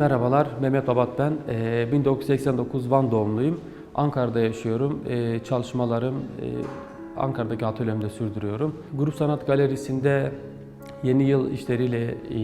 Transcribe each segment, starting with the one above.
Merhabalar, Mehmet Abat ben. Ee, 1989 Van doğumluyum. Ankara'da yaşıyorum. Ee, Çalışmalarım e, Ankara'daki atölyemde sürdürüyorum. Grup Sanat Galerisi'nde yeni yıl işleriyle e,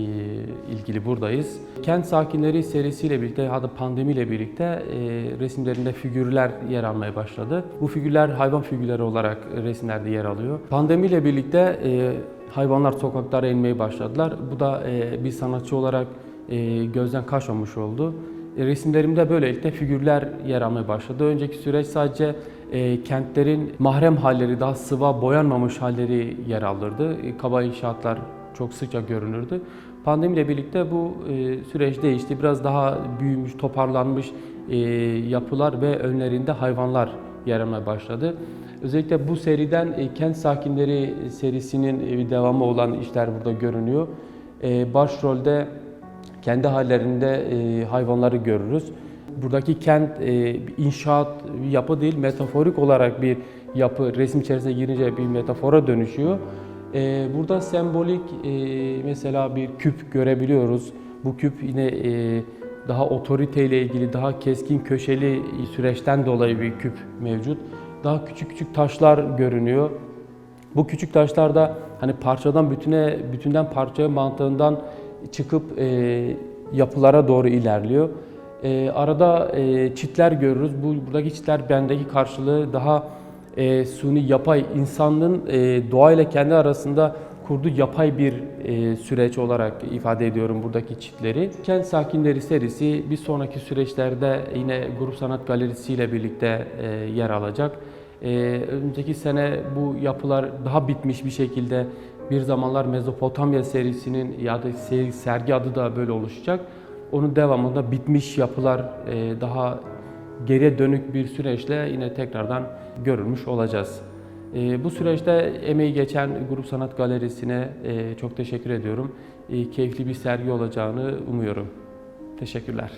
ilgili buradayız. Kent Sakinleri serisiyle birlikte, hatta pandemiyle birlikte e, resimlerinde figürler yer almaya başladı. Bu figürler hayvan figürleri olarak resimlerde yer alıyor. Pandemiyle birlikte e, hayvanlar sokaklara inmeye başladılar. Bu da e, bir sanatçı olarak e, gözden kaçmamış oldu. E, resimlerimde böylelikle figürler yer almaya başladı. Önceki süreç sadece e, kentlerin mahrem halleri, daha sıva boyanmamış halleri yer alırdı. E, kaba inşaatlar çok sıkça görünürdü. Pandemiyle birlikte bu e, süreç değişti. Biraz daha büyümüş, toparlanmış e, yapılar ve önlerinde hayvanlar yer almaya başladı. Özellikle bu seriden Kent Sakinleri serisinin devamı olan işler burada görünüyor. E, başrolde kendi hallerinde e, hayvanları görürüz. Buradaki kent e, inşaat yapı değil, metaforik olarak bir yapı. Resim içerisine girince bir metafora dönüşüyor. E, burada sembolik e, mesela bir küp görebiliyoruz. Bu küp yine e, daha otoriteyle ilgili, daha keskin köşeli süreçten dolayı bir küp mevcut. Daha küçük küçük taşlar görünüyor. Bu küçük taşlar da hani parçadan bütüne, bütünden parçaya mantığından çıkıp e, yapılara doğru ilerliyor. E, arada e, çitler görürüz. Bu buradaki çitler bendeki karşılığı daha e, suni yapay insanlığın e, doğayla kendi arasında kurduğu yapay bir e, süreç olarak ifade ediyorum buradaki çitleri. Kent Sakinleri serisi bir sonraki süreçlerde yine Grup Sanat Galerisi ile birlikte e, yer alacak. Ee, önceki sene bu yapılar daha bitmiş bir şekilde bir zamanlar Mezopotamya serisinin ya da sergi adı da böyle oluşacak. Onun devamında bitmiş yapılar e, daha geriye dönük bir süreçle yine tekrardan görülmüş olacağız. E, bu süreçte emeği geçen Grup Sanat Galerisi'ne e, çok teşekkür ediyorum. Keyifli bir sergi olacağını umuyorum. Teşekkürler.